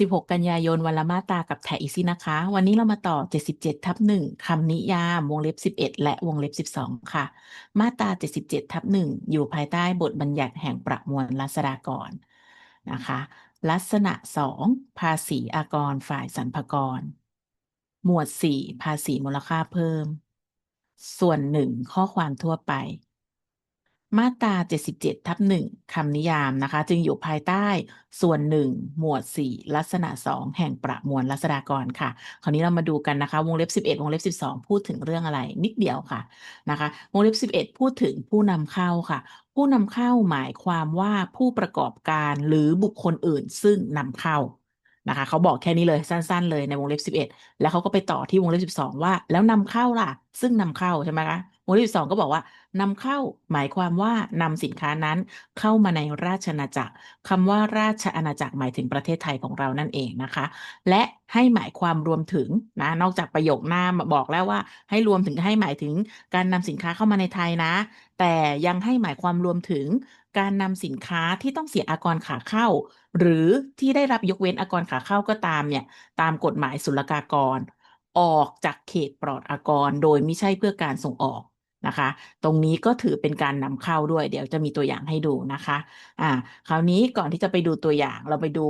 16 กันยายนวันละมาตากับแถอีซี่นะคะ วันนี้เรามาต่อ 77 ทับ1คำนิยาม วงเล็บ 11 และวงเล็บ 12 ค่ะ มาตรา 77 ทับ1อยู่ภายใต้บทบัญญัติแห่งประมวลรัษฎากรนะคะ ลักษณะ 2 ภาษีอากรฝ่ายสรรพากร หมวด 4 ภาษีมูลค่าเพิ่ม ส่วน 1 ข้อความทั่วไป มาตรา 77 ทับ1คำนิยามนะคะ จึงอยู่ภายใต้ส่วน1หมวด 4 ลักษณะ 2 แห่งประมวลรัษฎากรค่ะ คราวนี้เรามาดูกันนะคะ วงเล็บ 11 วงเล็บ 12 พูดถึงเรื่องอะไร นิดเดียวค่ะนะคะ วงเล็บ 11 พูดถึงผู้นำเข้าค่ะ ผู้นำเข้าหมายความว่าผู้ประกอบการหรือบุคคลอื่นซึ่งนำเข้า นะคะเขาบอกแค่นี้เลยสั้น ๆ เลยในวงเล็บ 11 แล้วเขาก็ไปต่อที่วงเล็บ 12 ว่า แล้วนำเข้าล่ะ ซึ่งนำเข้าใช่ไหมคะวงเล็บ12 ก็บอกว่านำเข้าหมายความว่านำสินค้านั้นเข้ามาในราชอาณาจักรคำว่าราชอาณาจักรหมายถึงประเทศไทยของเรานั่นเองนะคะ และให้หมายความรวมถึงนะนอกจากประโยคหน้าบอกแล้วว่า ให้รวมถึงให้หมายถึงการนำสินค้าเข้ามาในไทยนะ แต่ยังให้หมายความรวมถึง การนำสินค้าที่ต้องเสียอากรขาเข้า หรือที่ได้รับยกเว้นอากรขาเข้าก็ตามเนี่ยตามกฎหมายศุลกากร ออกจากเขตปลอดอากร โดยไม่ใช่เพื่อการส่งออกนะคะ ตรงนี้ก็ถือเป็นการนำเข้าด้วย เดี๋ยวจะมีตัวอย่างให้ดูนะคะ อ่า คราวนี้ก่อนที่จะไปดูตัวอย่าง เราไปดู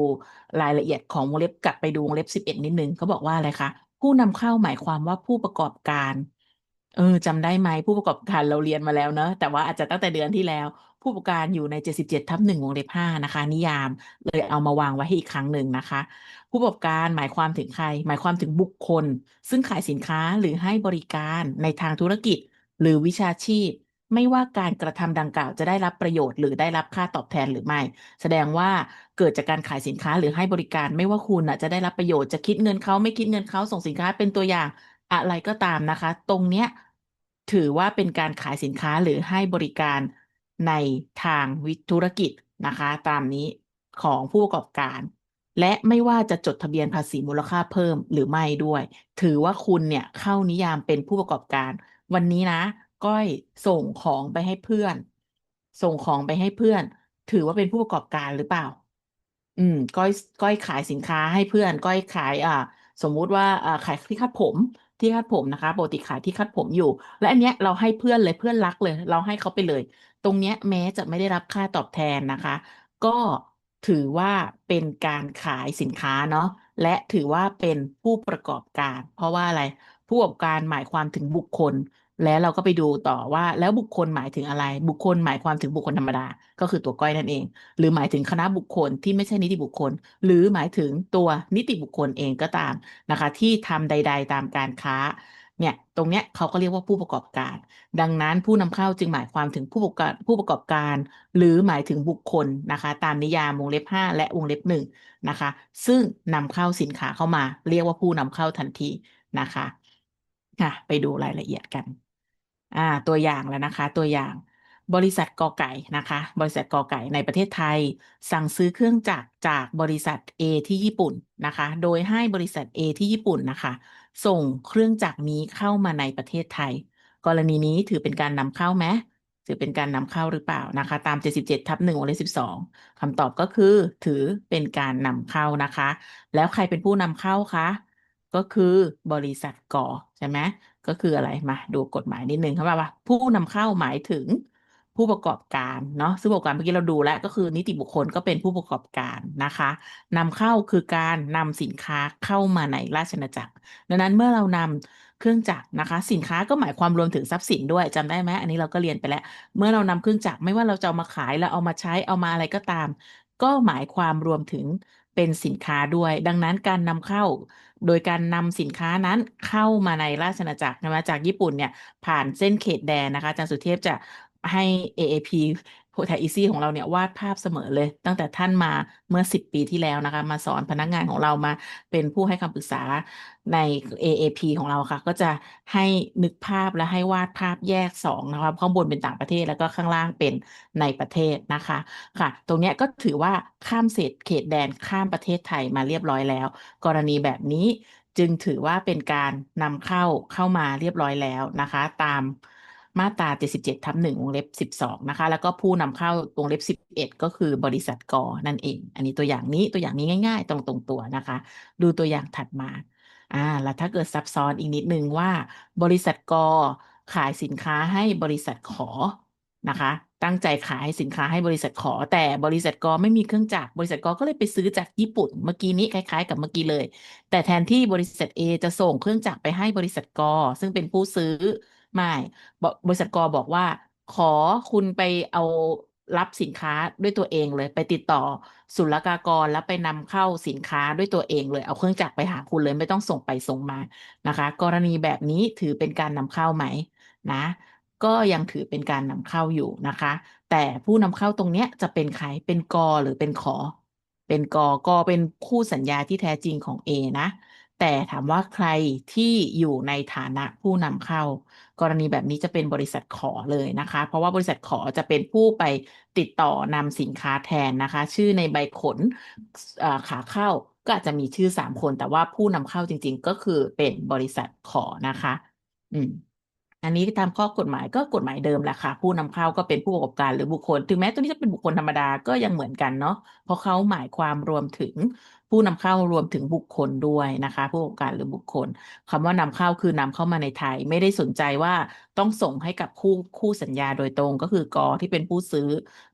รายละเอียดของวงเล็บกลับไปดูวงเล็บ 11 นิดนึงเขาบอกว่าอะไรคะ ผู้นำเข้าหมายความว่าผู้ประกอบการ เออ จำได้ไหม ผู้ประกอบการเราเรียนมาแล้วเนอะแต่ว่าอาจจะตั้งแต่เดือนที่แล้ว ผู้ประกอบการอยู่ใน 77ทับ1วงเล็บ 5 นะคะ นิยาม เลยเอามาวางไว้ให้อีกครั้งหนึ่งนะคะ ผู้ประกอบการหมายความถึงใคร หมายความถึงบุคคล ซึ่งขายสินค้าหรือให้บริการในทางธุรกิจ หรือวิชาชีพ ไม่ว่าการกระทำดังกล่าวจะได้รับประโยชน์ หรือได้รับค่าตอบแทนหรือไม่ แสดงว่าเกิดจากการขายสินค้าหรือให้บริการ ไม่ว่าคุณจะได้รับประโยชน์ จะคิดเงินเขาไม่คิดเงินเขา ส่งสินค้าเป็นตัวอย่าง อะไรก็ตามนะคะ ตรงเนี้ยถือว่าเป็นการขายสินค้าหรือให้บริการในทางวิธุรกิจนะคะ ตามนี้ของผู้ประกอบการ และไม่ว่าจะจดทะเบียนภาษีมูลค่าเพิ่มหรือไม่ด้วย ถือว่าคุณเนี่ยเข้านิยามเป็นผู้ประกอบการ วันนี้นะ ก้อยส่งของไปให้เพื่อน ส่งของไปให้เพื่อน ถือว่าเป็นผู้ประกอบการหรือเปล่า อืม ก้อยก้อยขายสินค้าให้เพื่อน ก้อยขายอ่าสมมุติว่าอ่าขายที่คาดผม ที่คาดผมนะคะปกติขายที่คาดผมอยู่ และอันเนี้ยเราให้เพื่อนเลยเพื่อนรักเลย เราให้เขาไปเลย ตรงเนี้ยแม้จะไม่ได้รับค่าตอบแทนนะคะ ก็ถือว่าเป็นการขายสินค้าเนาะและถือว่าเป็นผู้ประกอบการ เพราะว่าอะไรผู้ประกอบการหมายความถึงบุคคล แล้วเราก็ไปดูต่อว่าแล้วบุคคลหมายถึงอะไร บุคคลหมายความถึงบุคคลธรรมดา ก็คือตัวก้อยนั่นเอง หรือหมายถึงคณะบุคคลที่ไม่ใช่นิติบุคคล หรือหมายถึงตัวนิติบุคคลเองก็ตามนะคะ ที่ทำใด ๆ ตามการค้าเนี่ยตรงเนี้ยเขาก็เรียกว่าผู้ประกอบการ ดังนั้นผู้นำเข้าจึงหมายความถึงผู้ประกอบผู้ประกอบการ หรือหมายถึงบุคคลนะคะ ตามนิยามวงเล็บ 5 และวงเล็บ1นะคะ ซึ่งนำเข้าสินค้าเข้ามา เรียกว่าผู้นำเข้าทันทีนะคะค่ะไปดูรายละเอียดกัน อ่าตัวอย่างแล้วนะคะ ตัวอย่างบริษัทกอไก่นะคะ บริษัทกอไก่ในประเทศไทย สั่งซื้อเครื่องจักรจากบริษัท A ที่ญี่ปุ่นนะคะ โดยให้บริษัท A ที่ญี่ปุ่นนะคะ ส่งเครื่องจักรนี้เข้ามาในประเทศไทย กรณีนี้ถือเป็นการนำเข้าไหมถือเป็นการนำเข้าหรือเปล่านะคะ ตาม 77ทับ1วงเล็บ12คำตอบก็คือถือเป็นการนำเข้านะคะ แล้วใครเป็นผู้นำเข้าคะก็คือบริษัทกอใช่ไหม ก็คืออะไรมาดูกฎหมายนิดนึงครับว่าผู้นำเข้าหมายถึงผู้ประกอบการเนาะซึ่งประกอบการเมื่อกี้เราดูแล้ว ก็คือนิติบุคคลก็เป็นผู้ประกอบการนะคะนำเข้าคือการนำสินค้าเข้ามาในราชอาจักร ดังนั้นเมื่อเรานำเครื่องจักรนะคะ สินค้าก็หมายความรวมถึงทรัพย์สินด้วยจำได้ไหมอันนี้เราก็เรียนไปแล้ว เมื่อเรานำเครื่องจักรไม่ว่าเราจะเอามาขายแล้วเอามาใช้เอามาอะไรก็ตาม ก็หมายความรวมถึง เป็นสินค้าด้วย ดังนั้นการนำเข้า โดยการนำสินค้านั้นเข้ามาในราชอาณาจักรมาจากญี่ปุ่นเนี่ยผ่านเส้นเขตแดนนะคะอาจารย์สุเทพจะให้ AAP โพไทอีซี่ของเราเนี่ยวาดภาพเสมอเลย ตั้งแต่ท่านมาเมื่อ 10 ปีที่แล้วนะคะ มาสอนพนักงานของเรามาเป็นผู้ให้คำปรึกษาใน AAP ของเราค่ะ ก็จะให้นึกภาพและให้วาดภาพแยก2นะคะข้างบนเป็นต่างประเทศแล้วก็ข้างล่างเป็นในประเทศนะคะค่ะ ตรงนี้ก็ถือว่าข้ามเศษเขตแดนข้ามประเทศไทยมาเรียบร้อยแล้ว กรณีแบบนี้จึงถือว่าเป็นการนำเข้าเข้ามาเรียบร้อยแล้วนะคะ ตาม มาตรา 77ทับ1วงเล็บ 12 นะคะ แล้วก็ผู้นำเข้าวงเล็บ 11 ก็คือบริษัทกอนั่นเอง อันนี้ตัวอย่างนี้ตัวอย่างนี้ง่ายๆ ตรงตรงตัวนะคะ ดูตัวอย่างถัดมาอ่าแล้วถ้าเกิดซับซ้อนอีกนิดนึงว่า บริษัทกอขายสินค้าให้บริษัทขอนะคะ ตั้งใจขายสินค้าให้บริษัทขอ แต่บริษัทกอไม่มีเครื่องจักรบริษัทกอก็เลยไปซื้อจากญี่ปุ่น เมื่อกี้นี้คล้ายๆ กับเมื่อกี้เลย แต่แทนที่บริษัท A จะส่งเครื่องจักรไปให้บริษัทกอซึ่งเป็นผู้ซื้อ ไม่บริษัทกอบอกว่า ขอคุณไปเอารับสินค้าด้วยตัวเองเลย ไปติดต่อศุลกากรแล้วไปนำเข้าสินค้าด้วยตัวเองเลย เอาเครื่องจักรไปหาคุณเลยไม่ต้องส่งไปส่งมานะคะ กรณีแบบนี้ถือเป็นการนำเข้าไหมนะ ก็ยังถือเป็นการนำเข้าอยู่นะคะ แต่ผู้นำเข้าตรงเนี้ยจะเป็นใครเป็นกอหรือเป็นขอ เป็นกอกอเป็นคู่สัญญาที่แท้จริงของ A นะ แต่ถามว่าใครที่อยู่ในฐานะผู้นำเข้า กรณีแบบนี้จะเป็นบริษัทขอเลยนะคะ เพราะว่าบริษัทขอจะเป็นผู้ไปติดต่อนำสินค้าแทนนะคะ ชื่อในใบขนขาเข้าก็อาจจะมีชื่อสามคน แต่ว่าผู้นำเข้าจริง ๆ ก็คือเป็นบริษัทขอนะคะ อืมอันนี้ตามข้อกฎหมายก็กฎหมายเดิมแหละค่ะผู้นำเข้าก็เป็นผู้ประกอบการหรือบุคคล ถึงแม้ตัวนี้จะเป็นบุคคลธรรมดาก็ยังเหมือนกันเนาะเพราะเขาหมายความรวมถึง ผู้นำเข้ารวมถึงบุคคลด้วยนะคะ ผู้ประกอบการหรือบุคคลคำว่านำเข้าคือนำเข้ามาในไทย ไม่ได้สนใจว่าต้องส่งให้กับคู่คู่สัญญาโดยตรงก็คือกอที่เป็นผู้ซื้อ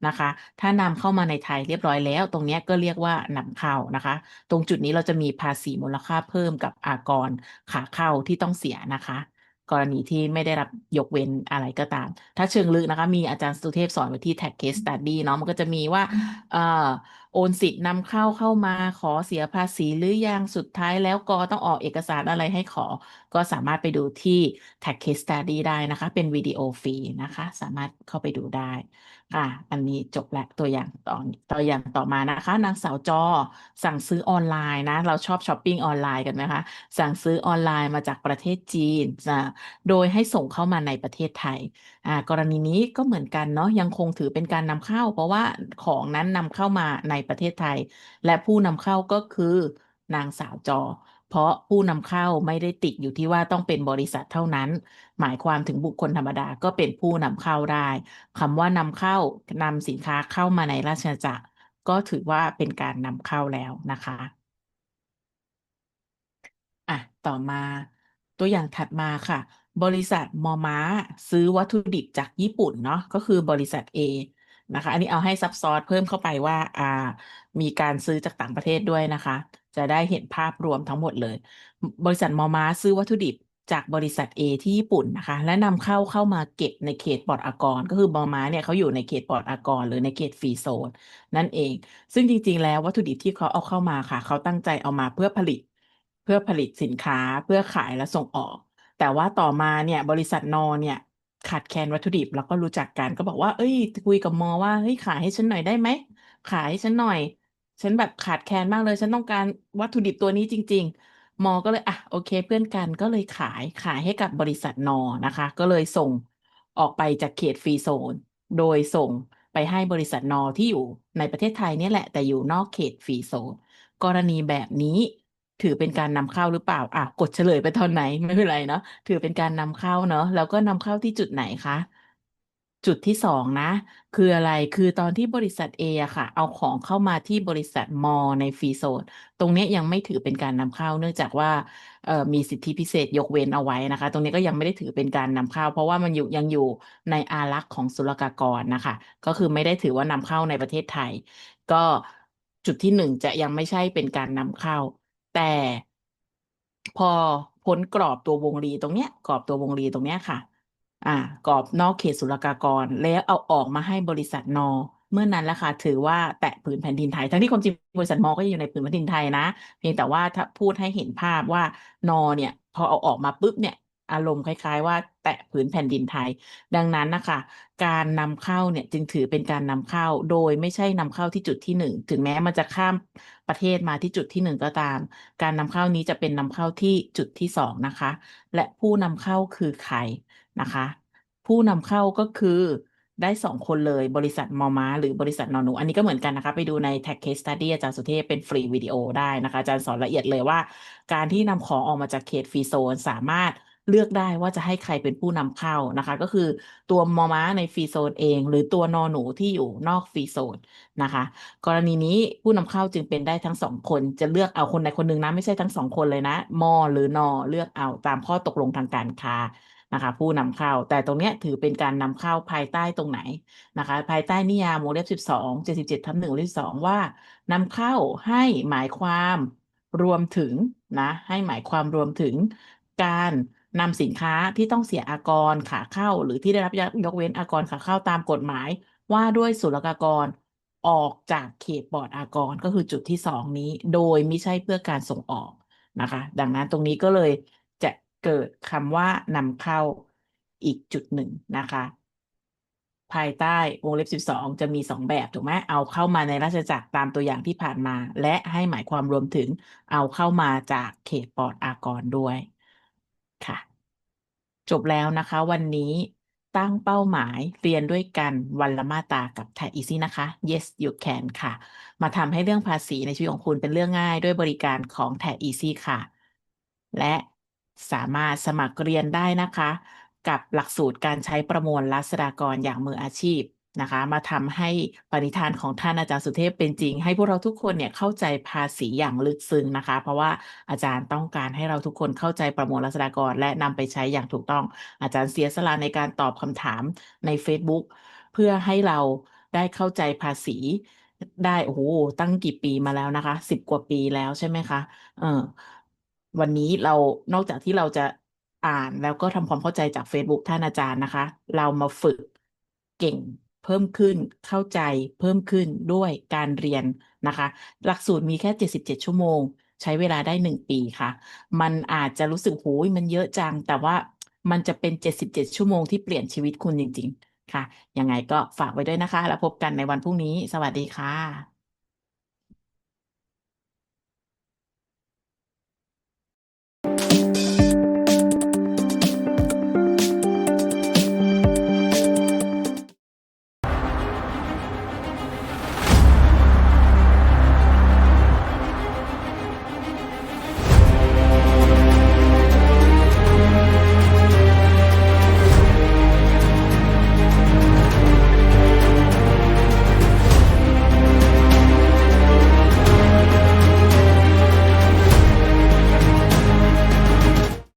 นะคะ ถ้านำเข้ามาในไทยเรียบร้อยแล้ว ตรงนี้ก็เรียกว่านำเข้านะคะ ตรงจุดนี้เราจะมีภาษีมูลค่าเพิ่มกับอากรขาเข้าที่ต้องเสียนะคะ กรณีที่ไม่ได้รับยกเว้นอะไรก็ตาม ถ้าเชิงลึกนะคะ มีอาจารย์สุเทพสอนไว้ที่ Tax Case Study เนาะมันก็จะมีว่าเอ่อโอนสิทธิ์นำเข้าเข้ามาขอเสียภาษีหรือยังสุดท้ายแล้วก็ต้องออกเอกสารอะไรให้ขอ ก็สามารถไปดูที่ Tax Case Study ได้นะคะ เป็นวิดีโอฟรีนะคะ สามารถเข้าไปดูได้ อะอันนี้จบแล้วตัวอย่างต่อตัวอย่างต่อมานะคะ นางสาวจอสั่งซื้อออนไลน์นะ เราชอบช้อปปิ้งออนไลน์กันไหมคะสั่งซื้อออนไลน์มาจากประเทศจีนนะโดยให้ส่งเข้ามาในประเทศไทยอ่ากรณีนี้ก็เหมือนกันเนาะยังคงถือเป็นการนำเข้า เพราะว่าของนั้นนำเข้ามาในประเทศไทย และผู้นำเข้าก็คือนางสาวจอ เพราะผู้นำเข้าไม่ได้ติดอยู่ที่ว่าต้องเป็นบริษัทเท่านั้น หมายความถึงบุคคลธรรมดาก็เป็นผู้นำเข้าได้คำว่านำเข้านำสินค้าเข้ามาในราชอาณาจักร ก็ถือว่าเป็นการนำเข้าแล้วนะคะอะต่อมาตัวอย่างถัดมาค่ะ บริษัทมอม้าซื้อวัตถุดิบจากญี่ปุ่นเนาะก็คือบริษัท A นะคะ อันนี้เอาให้ซับซ้อนเพิ่มเข้าไปว่าอ่า มีการซื้อจากต่างประเทศด้วยนะคะ จะได้เห็นภาพรวมทั้งหมดเลย บริษัทมอม้าซื้อวัตถุดิบจากบริษัท A ที่ญี่ปุ่นนะคะ และนำเข้าเข้ามาเก็บในเขตปลอดอากร ก็คือมอม้าเนี่ยเขาอยู่ในเขตปลอดอากร หรือในเขตฟรีโซนนั่นเอง ซึ่งจริง ๆ แล้ววัตถุดิบที่เขาเอาเข้ามาค่ะ เขาตั้งใจเอามาเพื่อผลิต เพื่อผลิตสินค้าเพื่อขายและส่งออก แต่ว่าต่อมาเนี่ยบริษัทนอเนี่ยขาดแคลนวัตถุดิบแล้วก็รู้จักกันก็บอกว่า เอ้ย คุยกับมอว่าเฮ้ยขายให้ฉันหน่อยได้ไหมขายให้ฉันหน่อย ฉันแบบขาดแคลนมากเลย ฉันต้องการวัตถุดิบตัวนี้จริง ๆ มอก็เลยอะโอเค เพื่อนกันก็เลยขายขายให้กับบริษัทนอนะคะ ก็เลยส่งออกไปจากเขตฟรีโซน โดยส่งไปให้บริษัทนอที่อยู่ในประเทศไทยนี่แหละ แต่อยู่นอกเขตฟรีโซน กรณีแบบนี้ถือเป็นการนำเข้าหรือเปล่าอะกดเฉลยไปตอนไหนไม่เป็นไรเนาะถือเป็นการนำเข้าเนาะแล้วก็นำเข้าที่จุดไหนคะ จุดที่สองนะ คืออะไรคือตอนที่บริษัท A อะค่ะ เอาของเข้ามาที่บริษัทมอในฟรีโซนตรงนี้ยังไม่ถือเป็นการนำเข้า เนื่องจากว่าเอ่อมีสิทธิพิเศษยกเว้นเอาไว้นะคะ ตรงนี้ก็ยังไม่ได้ถือเป็นการนำเข้า เพราะว่ามันอยู่ยังอยู่ในอารักษ์ของศุลกากรนะคะ ก็คือไม่ได้ถือว่านำเข้าในประเทศไทย ก็จุดที่หนึ่งจะยังไม่ใช่เป็นการนำเข้า แต่พอพ้นกรอบตัววงรีตรงเนี้ยกรอบตัววงรีตรงเนี้ยค่ะ อ่ากรอบนอกเขตศุลกากร แล้วเอาออกมาให้บริษัทนอ เมื่อนั้นแหละค่ะถือว่าแตะผืนแผ่นดินไทย ทั้งที่ความจริงบริษัทมอก็อยู่ในผืนแผ่นดินไทยนะ เพียงแต่ว่าถ้าพูดให้เห็นภาพว่านอเนี่ย พอเอาออกมาปุ๊บเนี่ยอารมณ์คล้ายๆ ว่าแตะผืนแผ่นดินไทย ดังนั้นนะคะ การนำเข้าเนี่ยจึงถือเป็นการนำเข้า โดยไม่ใช่นำเข้าที่จุดที่หนึ่งถึงแม้มันจะข้ามประเทศมาที่จุดที่หนึ่งก็ตาม การนำเข้านี้จะเป็นนำเข้าที่จุดที่สองนะคะ และผู้นำเข้าคือใคร นะคะ ผู้นำเข้าก็คือได้สองคนเลยบริษัทมอม้า หรือบริษัทนอนู อันนี้ก็เหมือนกันนะคะ ไปดูใน Tag Case Study อาจารย์สุเทพเป็นฟรีวิดีโอได้นะคะ อาจารย์สอนละเอียดเลยว่า การที่นำของออกมาจากเขตฟรีโซนสามารถเลือกได้ว่าจะให้ใครเป็นผู้นำเข้านะคะ ก็คือตัวมอม้าในฟรีโซนเอง หรือตัวนอหนูที่อยู่นอกฟรีโซนนะคะ กรณีนี้ผู้นำเข้าจึงเป็นได้ทั้งสองคนจะเลือกเอาคนใดคนหนึ่งนะไม่ใช่ทั้งสองคนเลยนะมอหรือนอเลือกเอาตามข้อตกลงทางการค้า นะคะผู้นำเข้า แต่ตรงเนี้ยถือเป็นการนำเข้าภายใต้ตรงไหนนะคะ ภายใต้นิยามวงเล็บสิบสองเจ็ดสิบเจ็ดทับหนึ่งเล็บสองว่านำเข้าให้หมายความรวมถึงนะให้หมายความรวมถึงการนำสินค้าที่ต้องเสียอากรขาเข้า หรือที่ได้รับยกเว้นอากรขาเข้าตามกฎหมาย ว่าด้วยศุลกากรออกจากเขตปลอดอากรก็คือจุดที่สองนี้ โดยไม่ใช่เพื่อการส่งออกนะคะ ดังนั้นตรงนี้ก็เลย เกิดคำว่านำเข้าอีกจุดหนึ่งนะคะ ภายใต้วงเล็บ 12 จะมี 2 แบบถูกไหมเอาเข้ามาในราชจักรตามตัวอย่างที่ผ่านมา และให้หมายความรวมถึงเอาเข้ามาจากเขตปลอดอากรด้วยค่ะ จบแล้วนะคะ วันนี้ตั้งเป้าหมายเรียนด้วยกันวันละมาตากับแทอีซี่นะคะ yes you can ค่ะ มาทำให้เรื่องภาษีในชีวิตของคุณเป็นเรื่องง่ายด้วยบริการของแทอีซี่ค่ะ และ สามารถสมัครเรียนได้นะคะ กับหลักสูตรการใช้ประมวลรัษฎากรอย่างมืออาชีพนะคะ มาทำให้ปณิธานของท่านอาจารย์สุเทพเป็นจริง ให้พวกเราทุกคนเนี่ยเข้าใจภาษีอย่างลึกซึ้งนะคะ เพราะว่าอาจารย์ต้องการให้เราทุกคนเข้าใจประมวลรัษฎากร และนำไปใช้อย่างถูกต้อง อาจารย์เสียสละในการตอบคำถามใน Facebook เพื่อให้เราได้เข้าใจภาษีได้โอ้โหตั้งกี่ปีมาแล้วนะคะสิบกว่าปีแล้วใช่ไหมคะ เออ วันนี้เรานอกจากที่เราจะอ่านแล้วก็ทำความเข้าใจจาก Facebook ท่านอาจารย์นะคะ เรามาฝึกเก่งเพิ่มขึ้นเข้าใจเพิ่มขึ้นด้วยการเรียนนะคะ หลักสูตรมีแค่ 77 ชั่วโมง ใช้เวลาได้ 1 ปีค่ะ มันอาจจะรู้สึกโหยมันเยอะจัง แต่ว่ามันจะเป็น 77 ชั่วโมงที่เปลี่ยนชีวิตคุณจริง ๆ ค่ะ ยังไงก็ฝากไว้ด้วยนะคะ แล้วพบกันในวันพรุ่งนี้ สวัสดีค่ะ